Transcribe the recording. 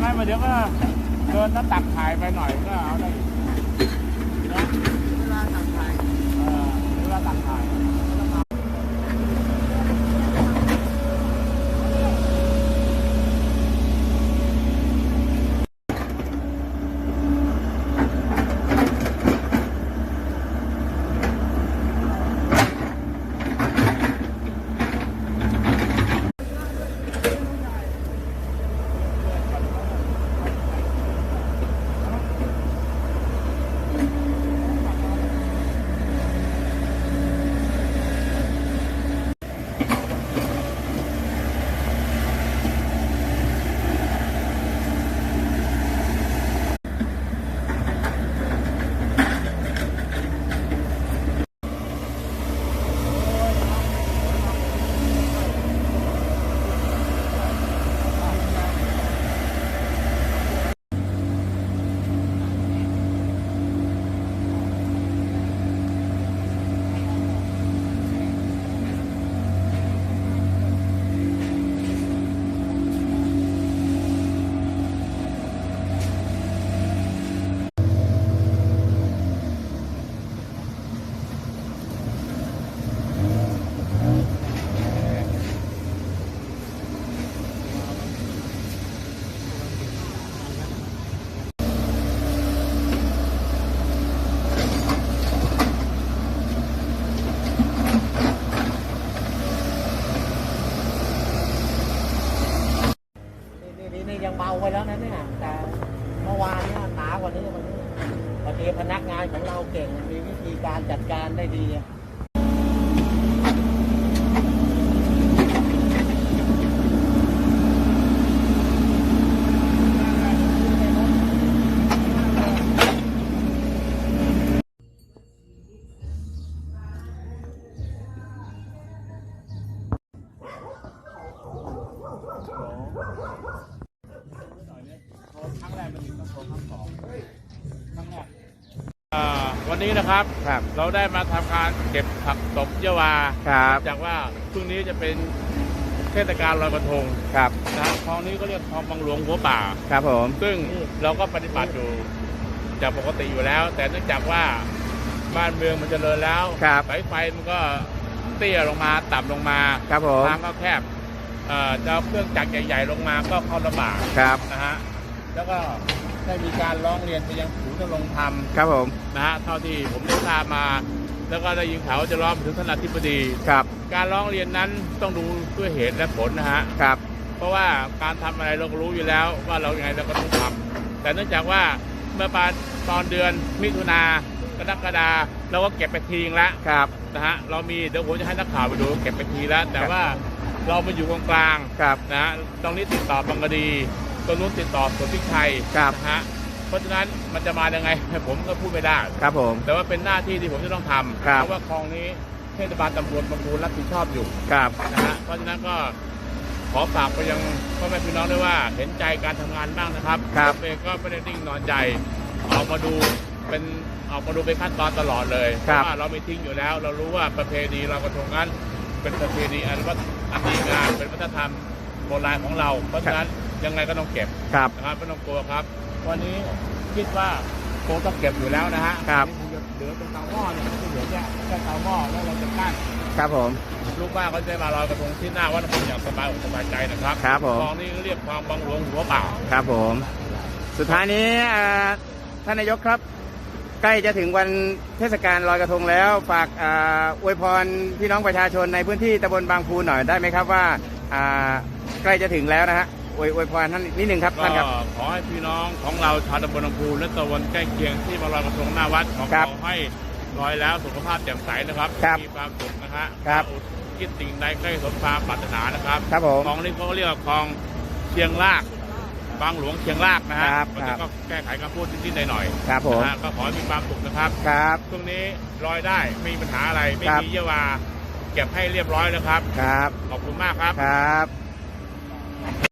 ไหมมาเดี๋ยวก็เดินแล้วตักถ่ายไปหน่อยก็เอาได้ เบาไปแล้วนะเนี่ยแต่เมื่อวานเนี่ยหนากว่านี้วันนี้พอดีพนักงานของเราเก่งมีวิธีการจัดการได้ดี ครั้งแรกมันมีครั้งส องครั้งสองครั้งแรกอ่าวันนี้นะครับ ครับเราได้มาทำการเก็บผักตบเยาวาครับจากว่าพรุ่งนี้จะเป็นเทศกาลลอยกระทงครับนะคลองนี้ก็เรียกคลองบางหลวงหัวป่า ครับผม ซึ่งเราก็ปฏิบัติอยู่จากปกติอยู่แล้ว แต่เนื่องจากว่าบ้านเมืองมันเจริญแล้วครับ สายไฟมันก็เตี้ยลงมาต่ำลงมาครับผมทางก็แคบเอ่อจะเอาเครื่องจักรใหญ่ ๆ ลงมาก็เข้าลำบากครับนะฮะแล้วก็ ได้มีการร้องเรียนไปยังศูนย์ดำรงธรรมครับผมนะฮะเท่าที่ผมได้ทราบมา แล้วก็ได้ยินข่าวว่าจะร้องไปถึงท่านอธิบดี ครับ การร้องเรียนนั้นต้องดูด้วยเหตุและผลนะฮะ ครับ เพราะว่าการทำอะไรเราก็รู้อยู่แล้วว่าเราอย่างไรเราก็ต้องทำแต่เนื่องจากว่าเมื่อปานตอนเดือนมิถุนากรกฎาเราก็เก็บไปทีงแล้วครับ นะฮะเรามีเดี๋ยวผมจะให้นักข่าวไปดูเก็บไปทีแล้วแต่ว่าเรามาอยู่ตรงกลางครับ นะฮะตรงนี้ติดต่อบางกะดี ตรงนู้นติดต่อสวนพิชัยครับ นะฮะเพราะฉะนั้นมันจะมายังไง ผมก็พูดไม่ได้ ครับผม แต่ว่าเป็นหน้าที่ที่ผมจะต้องทำครับ เพราะว่าคลองนี้เทศบาลตำบลบางปูรับผิดชอบอยู่ครับ นะฮะเพราะฉะนั้นก็ขอฝากไปยังพ่อแม่พี่น้องด้วยว่าเห็นใจการทำงานบ้างนะครับครับ ผมเองก็ไม่ได้นิ่งนอนใจออกมาดูเป็นออกมาดูเป็นขั้นตอนตลอดเลยเพครับ ราะว่าเราไม่ทิ้งอยู่แล้ว เรารู้ว่าประเพณีเรากระทงนั้น เป็นประเพณีอันว่าอันดีงามเป็นวัฒนธรรมโบราณของเรา เพราะฉะนั้น ยังไงก็ต้องเก็บครับ นะครับไม่ต้องกลัวครับ วันนี้คิดว่าคงต้องเก็บอยู่แล้วนะฮะครับนี่คงจะเหลือตรงเตาหม้อเนี่ยที่เหลือเนี่ยแค่เตาหม้อแล้วเราจะกั้นครับผม ลูกบ้านเขาจะมาลอยกระทงที่หน้าวัดพระอย่างสบายอกสบายใจนะครับครับผม คลองนี้เรียกคลองบางหลวงหัวเปล่า ครับผม สุดท้ายนี้อ่าท่านนายกครับ ใกล้จะถึงวันเทศกาลลอยกระทงแล้ว ฝากอ่าอวยพรพี่น้องประชาชนในพื้นที่ตำบลบางพูหน่อยได้ไหมครับว่าอ่าใกล้จะถึงแล้วนะฮะ อวยอวยพรท่านนิดหนึ่งครับก็ท่านครับ ขอให้พี่น้องของเราชาวตำบลลำพูและตำบลใกล้เคียงที่มาลอยกระทงหน้าวัดขอครับขอให้ลอยแล้วสุขภาพแจ่มใสนะครับครับมีความสุขนะฮะครับ อุทิศสิ่งใดใกล้สมความปรารถนานะครับครับผม คลองนี้เขาเรียกว่าคลองเชียงรากบางหลวงเชียงรากนะฮะครับมันครัจะบก็แก้ไขคำพูดนิดๆหน่อยครับผมนะฮะก็ขอให้มีความสุขนะครับ ครับช่วงนี้ลอยได้ไม่มีปัญหาอะไรไม่ครับ มีเยาวาเก็บให้เรียบร้อยนะครับ ครับขอบคุณมากครับ ครับ